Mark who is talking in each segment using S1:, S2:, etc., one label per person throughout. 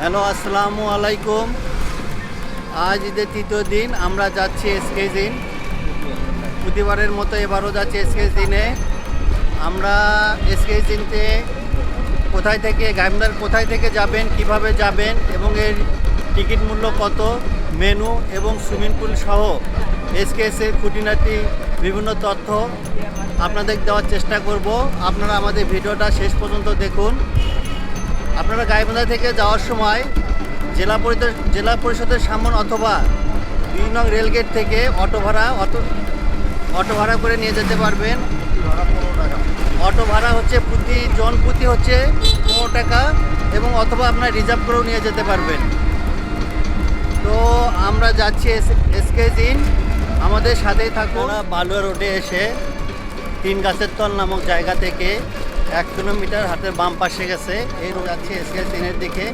S1: Hello, আসসালামু আলাইকুম। আজ ঈদের তৃতীয় দিন, আমরা যাচ্ছি এসকেজ দিন। প্রতিবারের মতো এবারও যাচ্ছি এসকেজ দিনে। আমরা এসকেজ দিনতে কোথায় থেকে গাইমদার কোথায় থেকে যাবেন, কীভাবে যাবেন, এবং এর টিকিট মূল্য কত, মেনু এবং সুইমিং পুল সহ এসকেএসের খুঁটিনাটি বিভিন্ন তথ্য আপনাদের দেওয়ার চেষ্টা করব। আপনারা আমাদের ভিডিওটা শেষ পর্যন্ত দেখুন। আপনারা গাইবান্ধা থেকে যাওয়ার সময় জেলা পরিষদ জেলা পরিষদের সামন অথবা দুই নং রেলগেট থেকে অটো ভাড়া, অটো অটো ভাড়া করে নিয়ে যেতে পারবেন। অটো ভাড়া হচ্ছে প্রতি জন প্রতি হচ্ছে পনেরো টাকা এবং অথবা আপনার রিজার্ভ করেও নিয়ে যেতে পারবেন। তো আমরা যাচ্ছি এসকে দিন আমাদের সাথেই থাকুন। বালুয়া রোডে এসে তিন গাছের তল নামক জায়গা থেকে এক কিলোমিটার হাতের বাম পাশে গেছে। এই যাচ্ছি এসকে দিনের দিকে।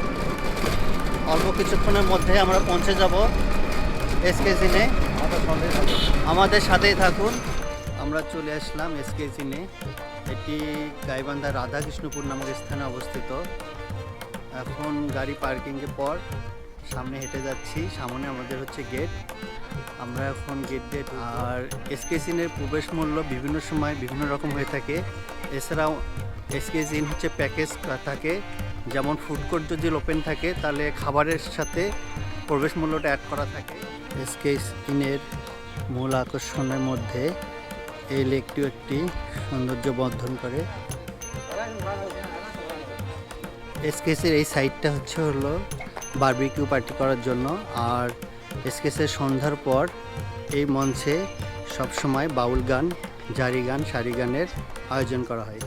S1: অল্প কিছুক্ষণের মধ্যে আমরা পৌঁছে যাব এসকে জিনে আমাদের সাথেই থাকুন। আমরা চলে আসলাম এসকে জিনে এটি গাইবান্ধা রাধাকৃষ্ণপুর নামক স্থানে অবস্থিত। এখন গাড়ি পার্কিংয়ের পর সামনে হেঁটে যাচ্ছি, সামনে আমাদের হচ্ছে গেট আমরা এখন গেট দিয়ে। আর এসকেসিনের প্রবেশ মূল্য বিভিন্ন সময় বিভিন্ন রকম হয়ে থাকে। এছাড়াও এসকেসিন হচ্ছে প্যাকেজ থাকে। যেমন ফুড কোর্ট যদি ওপেন থাকে, তাহলে খাবারের সাথে প্রবেশ মূল্যটা অ্যাড করা থাকে। এসকেসিনের মূল আকর্ষণের মধ্যে এই লেকটিও একটি সৌন্দর্য বর্ধন করে। এসকেসের এই সাইডটা হচ্ছে হলো বারবিকিউ পার্টি করার জন্য। আর এসকেসের সন্ধ্যার পর এই মঞ্চে সবসময় বাউল গান, জারি গান, সারি গানের আয়োজন করা হয়।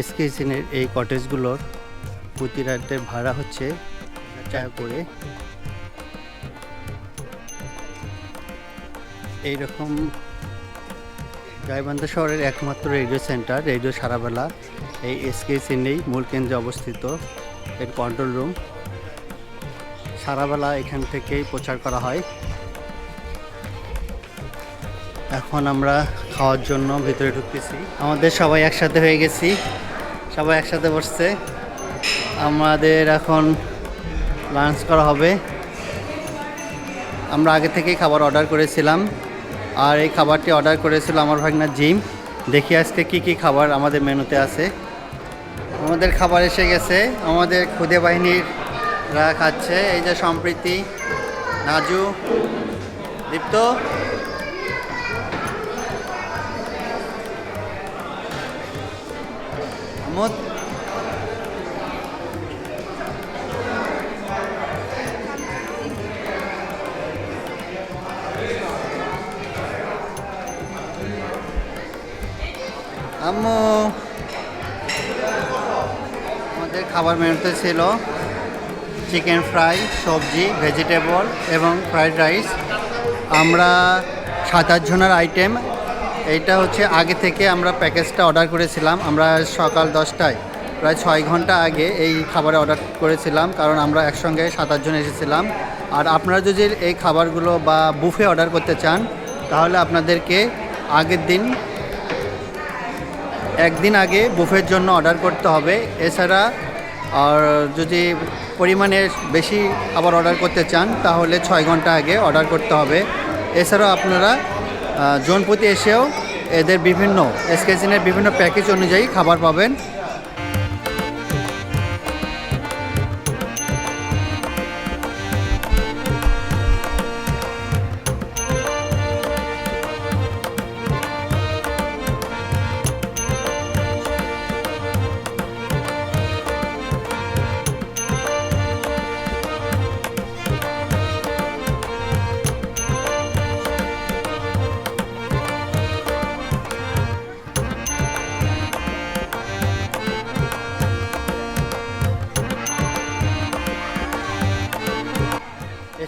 S1: এসকেসিনের এই কটেজগুলোর প্রতি রাতের ভাড়া হচ্ছে টাকা করে। এইরকম গাইবান্ধা শহরের একমাত্র রেডিও সেন্টার, রেডিও সারাবেলা, এই এসকে সিনেই মূল কেন্দ্রে অবস্থিত এর কন্ট্রোল রুম। সারাবেলা এখান থেকেই প্রচার করা হয়। এখন আমরা খাওয়ার জন্য ভিতরে ঢুকতেছি। আমাদের সবাই একসাথে হয়ে গেছি। সবাই একসাথে বসছে। আমাদের এখন লাঞ্চ করা হবে। আমরা আগে থেকেই খাবার অর্ডার করেছিলাম। আর এই খাবারটি অর্ডার করেছিল আমার ভাগনা জিম। দেখি আজকে কি কি খাবার আমাদের মেনুতে আছে। আমাদের খাবার এসে গেছে। আমাদের খুদে বাহিনীরা খাচ্ছে। এই যে সম্প্রীতি, নাজু, দীপ্ত। আমোদ আম্মু। আমাদের খাবার মেনুতে ছিল চিকেন ফ্রাই, সবজি, ভেজিটেবল এবং ফ্রাইড রাইস। আমরা সাত জনের আইটেম। এইটা হচ্ছে আগে থেকে আমরা প্যাকেজটা অর্ডার করেছিলাম। আমরা সকাল দশটায়, প্রায় ছয় ঘণ্টা আগে এই খাবারে অর্ডার করেছিলাম, কারণ আমরা একসঙ্গে সাত আটজন এসেছিলাম। আর আপনারা যদি এই খাবারগুলো বা বুফে অর্ডার করতে চান, তাহলে আপনাদেরকে আগের দিন একদিন আগে বুফের জন্য অর্ডার করতে হবে। এছাড়া আর যদি পরিমাণে বেশি আবার অর্ডার করতে চান, তাহলে ছয় ঘণ্টা আগে অর্ডার করতে হবে। এছাড়াও আপনারা জোনপতি এসেও এদের বিভিন্ন, এসকেজিনের বিভিন্ন প্যাকেজ অনুযায়ী খাবার পাবেন।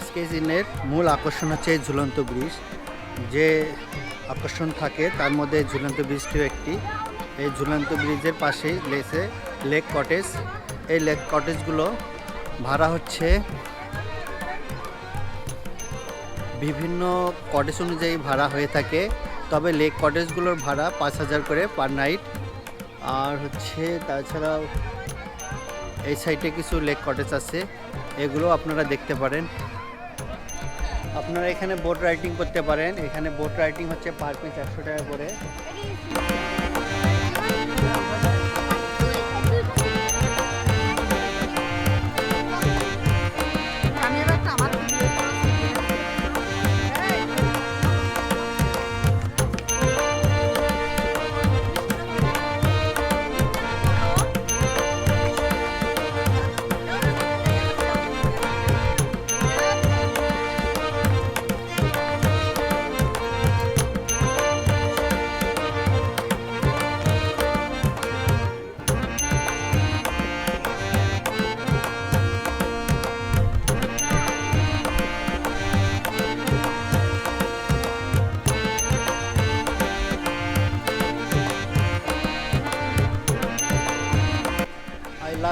S1: এসকেজিনের মূল আকর্ষণ হচ্ছে ঝুলন্ত ব্রিজ। যে আকর্ষণ থাকে, তার মধ্যে ঝুলন্ত ব্রিজটিও একটি। এই ঝুলন্ত ব্রিজের পাশেই লেসে লেক কটেজ। এই লেক কটেজগুলো ভাড়া হচ্ছে বিভিন্ন কটেজ অনুযায়ী ভাড়া হয়ে থাকে। তবে লেক কটেজগুলোর ভাড়া পাঁচ হাজার করে পার নাইট। আর হচ্ছে তাছাড়াও এই সাইডে কিছু লেক কটেজ আছে। এগুলো আপনারা দেখতে পারেন। আপনারা এখানে বোট রাইডিং করতে পারেন। এখানে বোট রাইডিং হচ্ছে পার পিস একশো টাকা করে।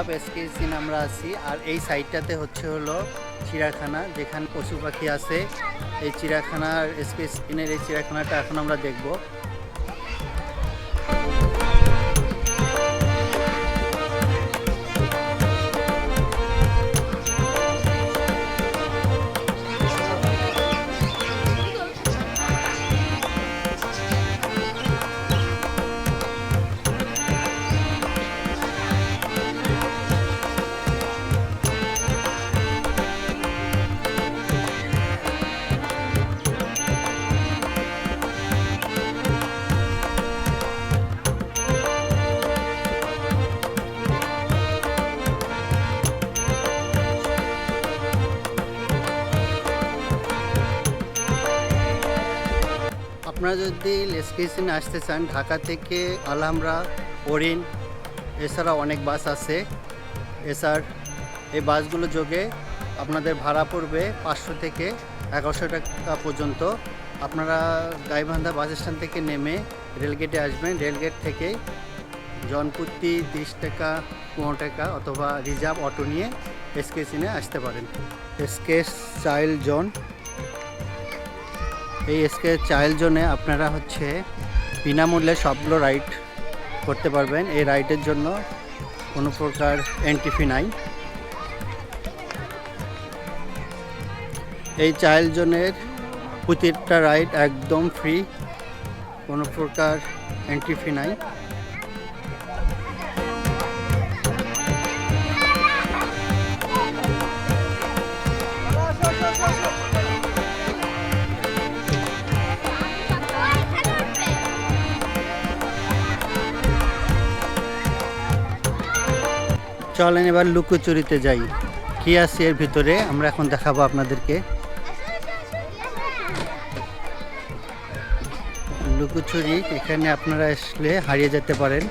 S1: লাভ এসকে আমরা আছি। আর এই সাইডটাতে হচ্ছে হলো চিড়াখানা, যেখানে পশু পাখি আছে। এই চিড়াখানার স্পেস এই চিড়াখানাটা এখন আমরা দেখব। আপনারা যদি এসকে আসতে চান, ঢাকা থেকে আলহামরা ওরিন এছাড়া অনেক বাস আছে। এছাড় এই বাসগুলো যোগে আপনাদের ভাড়া পড়বে পাঁচশো থেকে এগারোশো টাকা পর্যন্ত। আপনারা গাইবান্ধা বাস স্ট্যান্ড থেকে নেমে রেলগেটে আসবেন। রেলগেট থেকে জনপ্রতি তিরিশ টাকা, পনেরো টাকা অথবা রিজার্ভ অটো নিয়ে এসকে সিনে আসতে পারেন। SK child zone. এই এসকে চাইল্ড জোনে আপনারা হচ্ছে বিনামূল্যে সবগুলো রাইড করতে পারবেন। এই রাইডের জন্য কোনো প্রকার এন্ট্রি ফি নাই। এই চাইল্ড জোনের প্রতিটা রাইড একদম ফ্রি কোনো প্রকার এন্ট্রি ফি নাই। চলেন, এবার লুকোচুরিতে যাই। কি আছে এর ভিতরে? আমরা এখন দেখাবো আপনাদেরকে। লুকোচুরি, এখানে আপনারা আসলে হারিয়ে যেতে পারেন।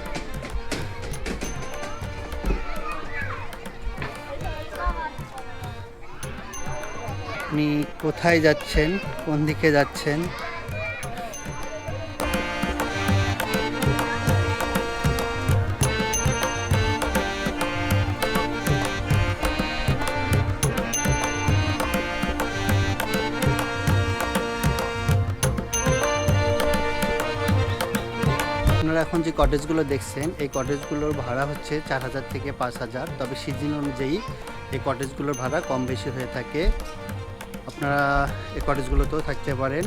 S1: আপনি কোথায় যাচ্ছেন? কোন দিকে যাচ্ছেন? এখন যে কটেজগুলো দেখছেন, এই কটেজগুলোর ভাড়া হচ্ছে চার হাজার থেকে পাঁচ হাজার। তবে সিজন অনুযায়ী এই কটেজগুলোর ভাড়া কম বেশি হয়ে থাকে। আপনারা এই কটেজগুলোতেও থাকতে পারেন।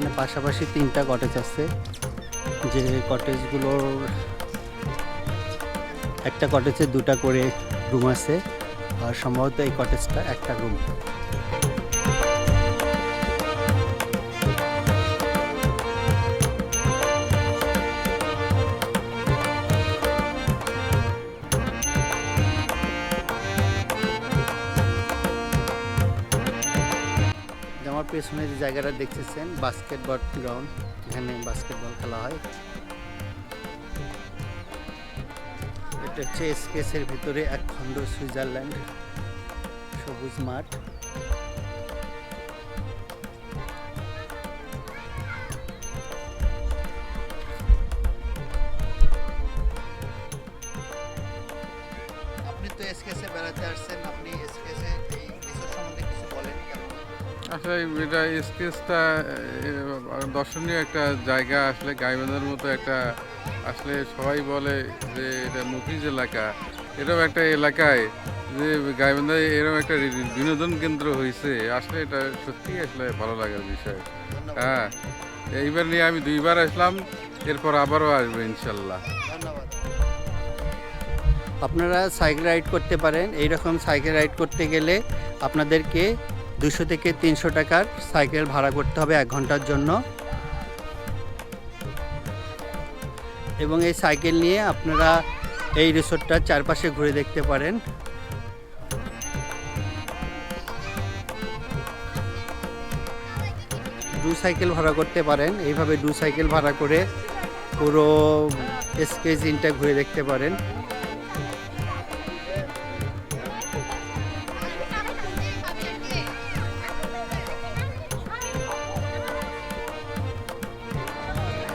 S1: এখানে পাশাপাশি তিনটা কটেজ আছে। যে কটেজগুলোর একটা কটেজে দুটা করে রুম আছে, আর সম্ভবত এই কটেজটা একটা রুম পেছনে যে জায়গাটা দেখতেছেন বাস্কেটবল গ্রাউন্ড এখানে বাস্কেটবল খেলা হয়। এটা হচ্ছে স্কেচের ভিতরে এক খণ্ড সুইজারল্যান্ড, সবুজ মাঠ। আপনি তো এসকেসে বেড়াতে আসছেন
S2: আসলে এটা স্কেচটা দর্শনীয় একটা জায়গা, আসলে গাইবান্ধার মতো একটা, আসলে সবাই বলে যে এটা মুভিজ এলাকা। এরকম একটা এলাকায় যে গাইবান্ধায় এরকম একটা বিনোদন কেন্দ্র হয়েছে আসলে এটা সত্যি আসলে ভালো লাগার বিষয়। হ্যাঁ এইবার নিয়ে আমি দুইবার আসলাম, এরপর আবারও আসব ইনশাল্লাহ।
S1: আপনারা সাইকেল রাইড করতে পারেন। এইরকম সাইকেল রাইড করতে গেলে আপনাদেরকে দুশো থেকে তিনশো টাকার সাইকেল ভাড়া করতে হবে এক ঘণ্টার জন্য। এবং এই সাইকেল নিয়ে আপনারা এই রিসোর্টটার চারপাশে ঘুরে দেখতে পারেন। ডু সাইকেল ভাড়া করতে পারেন। এইভাবে ডু সাইকেল ভাড়া করে পুরো স্কেচিংটা ঘুরে দেখতে পারেন।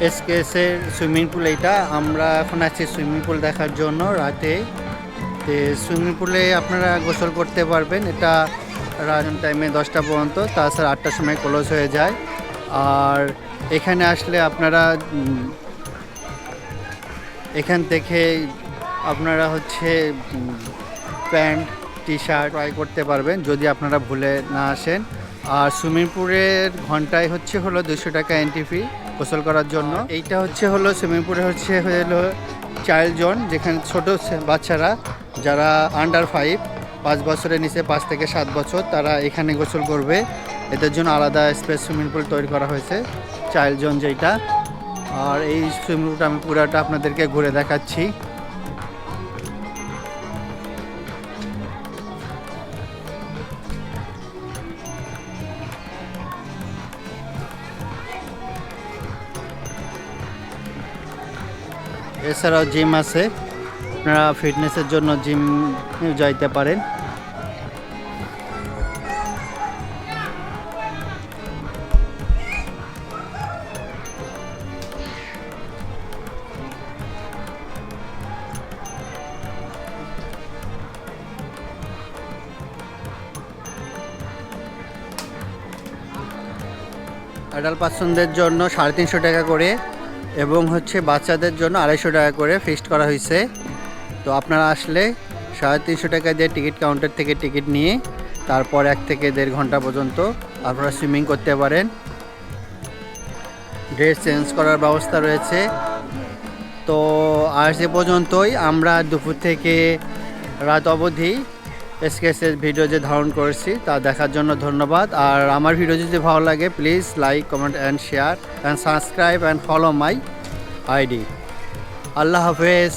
S1: এসকেএসের সুইমিং পুল এটা। আমরা এখন আছি সুইমিং পুল দেখার জন্য রাতে। সুইমিং পুলে আপনারা গোসল করতে পারবেন। এটা রাজন টাইমে দশটা পর্যন্ত, তাছাড়া আটটার সময় ক্লোজ হয়ে যায়। আর এখানে আসলে আপনারা এখান থেকে আপনারা হচ্ছে প্যান্ট টি শার্ট ট্রাই করতে পারবেন যদি আপনারা ভুলে না আসেন। আর সুইমিং পুলের ঘন্টায় হচ্ছে হলো দুশো টাকা এন্ট্রি ফি গোসল করার জন্য। এইটা হচ্ছে হলো সুইমিং পুলে হচ্ছে হলো চাইল্ড জোন যেখানে ছোট বাচ্চারা যারা আন্ডার ফাইভ পাঁচ বছরের নিচে পাঁচ থেকে সাত বছর, তারা এখানে গোসল করবে। এদের জন্য আলাদা স্পেস সুইমিং পুল তৈরি করা হয়েছে চাইল্ড জোন যেটা আর এই সুইমিং পুলটা আমি পুরাটা আপনাদেরকে ঘুরে দেখাচ্ছি। এছাড়াও জিম আছে। আপনারা ফিটনেসের জন্য জিম যাইতে পারেন। অ্যাডাল্ট পার্সনদের জন্য সাড়ে তিনশো টাকা করে এবং হচ্ছে বাচ্চাদের জন্য আড়াইশো টাকা করে ফিক্সড করা হয়েছে। তো আপনারা আসলে সাড়ে তিনশো টাকা দিয়ে টিকিট কাউন্টার থেকে টিকিট নিয়ে, তারপর এক থেকে দেড় ঘণ্টা পর্যন্ত আপনারা সুইমিং করতে পারেন। ড্রেস চেঞ্জ করার ব্যবস্থা রয়েছে। তো আজ এ পর্যন্তই। আমরা দুপুর থেকে রাত অবধি এসকেএসের ভিডিও যে ধারণ করেছি, তা দেখার জন্য ধন্যবাদ। আর আমার ভিডিও যদি ভালো লাগে please like comment and share and subscribe and follow my ID আল্লাহ হাফেজ।